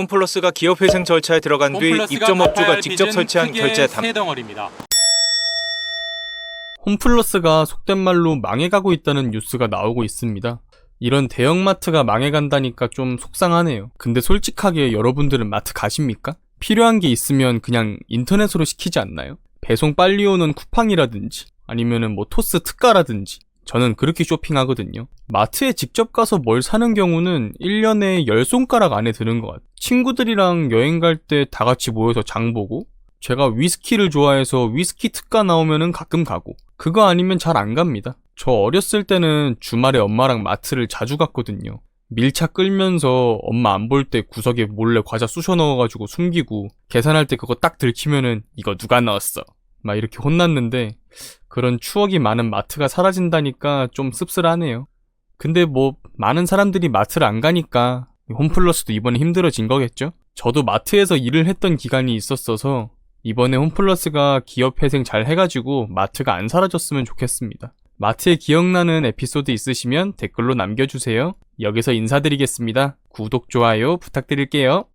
홈플러스가 기업 회생 절차에 들어간 뒤 입점업주가 직접 설치한 결제 담세 덩어리입니다. 홈플러스가 속된 말로 망해가고 있다는 뉴스가 나오고 있습니다. 이런 대형마트가 망해간다니까 좀 속상하네요. 근데 솔직하게 여러분들은 마트 가십니까? 필요한 게 있으면 그냥 인터넷으로 시키지 않나요? 배송 빨리 오는 쿠팡이라든지 아니면은 뭐 토스 특가라든지 저는 그렇게 쇼핑하거든요. 마트에 직접 가서 뭘 사는 경우는 1년에 10손가락 안에 드는 것 같아요. 친구들이랑 여행 갈 때 다 같이 모여서 장 보고 제가 위스키를 좋아해서 위스키 특가 나오면은 가끔 가고 그거 아니면 잘 안 갑니다. 저 어렸을 때는 주말에 엄마랑 마트를 자주 갔거든요. 밀차 끌면서 엄마 안 볼 때 구석에 몰래 과자 쑤셔 넣어가지고 숨기고 계산할 때 그거 딱 들키면은 이거 누가 넣었어? 막 이렇게 혼났는데 그런 추억이 많은 마트가 사라진다니까 좀 씁쓸하네요. 근데 뭐 많은 사람들이 마트를 안 가니까 홈플러스도 이번에 힘들어진 거겠죠? 저도 마트에서 일을 했던 기간이 있었어서 이번에 홈플러스가 기업 회생 잘 해가지고 마트가 안 사라졌으면 좋겠습니다. 마트에 기억나는 에피소드 있으시면 댓글로 남겨주세요. 여기서 인사드리겠습니다. 구독, 좋아요 부탁드릴게요.